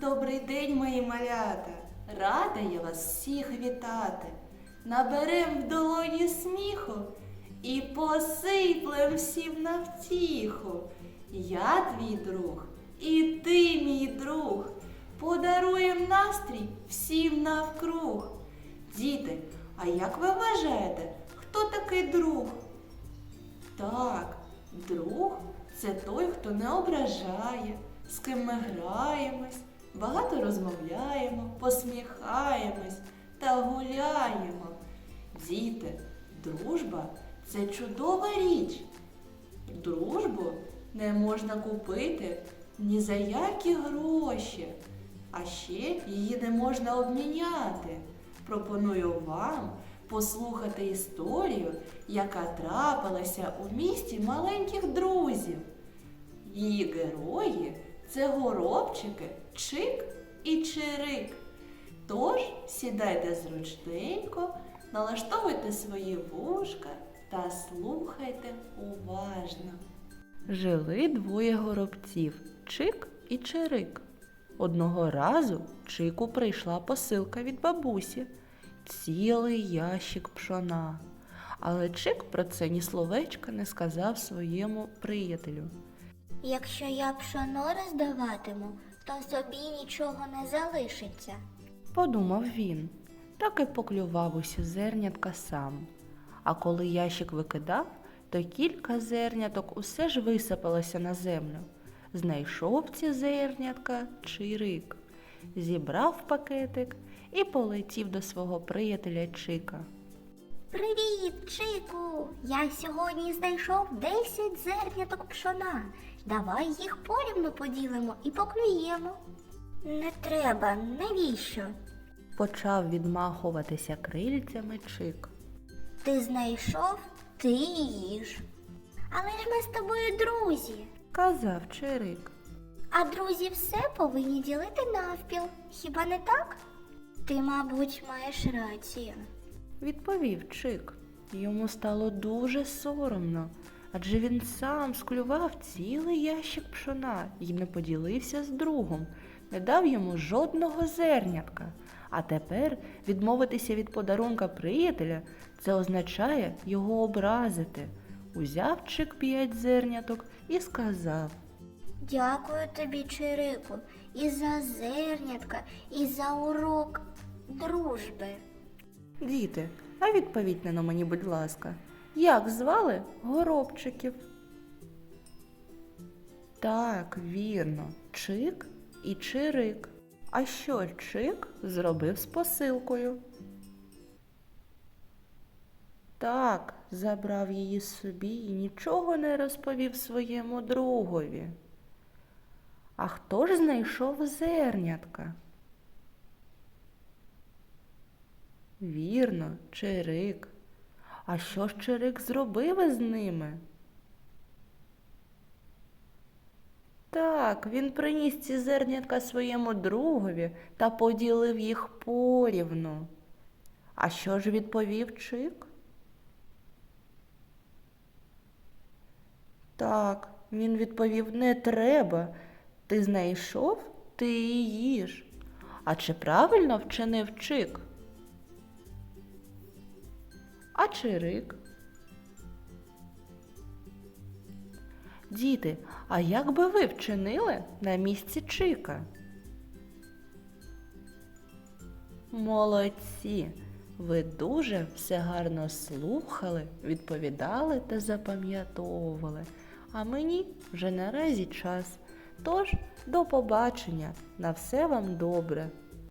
Добрий день, мої малята! Рада я вас всіх вітати. Наберем в долоні сміху і посиплем всім на втіху. Я твій друг, і ти мій друг. Подаруєм настрій всім навкруг. Діти, а як ви вважаєте, хто такий друг? Так, друг це той, хто не ображає, з ким ми граємось, багато розмовляємо, посміхаємось та гуляємо. Діти, дружба це чудова річ. Дружбу не можна купити ні за які гроші, а ще її не можна обміняти. Пропоную вам послухати історію, яка трапилася у місті маленьких друзів. Її герої це горобчики Чик і Чирик. Тож сідайте зручненько, налаштовуйте свої вушка та слухайте уважно. Жили двоє горобців Чик і Чирик. Одного разу Чику прийшла посилка від бабусі, цілий ящик пшона. Але Чик про це ні словечка не сказав своєму приятелю. Якщо я пшоно роздаватиму, то собі нічого не залишиться. Подумав він, так і поклював усі зернятка сам. А коли ящик викидав, то кілька зерняток усе ж висипалося на землю. Знайшов ці зернятка чирик, зібрав пакетик і полетів до свого приятеля Чика. Привіт, Чику! Я сьогодні знайшов 10 зерняток пшона. Давай їх порівну поділимо і поклюємо. Не треба, навіщо? Почав відмахуватися крильцями Чик. Ти знайшов, ти їж. Але ж ми з тобою друзі. Казав Чирик. А друзі все повинні ділити навпіл. Хіба не так? Ти, мабуть, маєш рацію. Відповів Чик. Йому стало дуже соромно, адже він сам склював цілий ящик пшона і не поділився з другом, не дав йому жодного зернятка. А тепер відмовитися від подарунка приятеля це означає його образити. Узяв Чик п'ять зерняток і сказав. Дякую тобі, Чирику, і за зернятка, і за урок дружби. Діти, а відповідь на мені, будь ласка, як звали горобчиків? Так, вірно, Чик і Чирик. А що Чик зробив з посилкою? Так, забрав її собі і нічого не розповів своєму другові. А хто ж знайшов зернятка? Вірно, Чирик. А що ж Чирик зробив із ними? Так, він приніс ці зернятка своєму другові та поділив їх порівну. А що ж відповів Чик? Так, він відповів не треба. Ти знайшов, ти і їж. А чи правильно вчинив Чик? А Чирик? Діти, а як би ви вчинили на місці Чика? Молодці! Ви дуже все гарно слухали, відповідали та запам'ятовували. А мені вже наразі час. Тож до побачення. На все вам добре.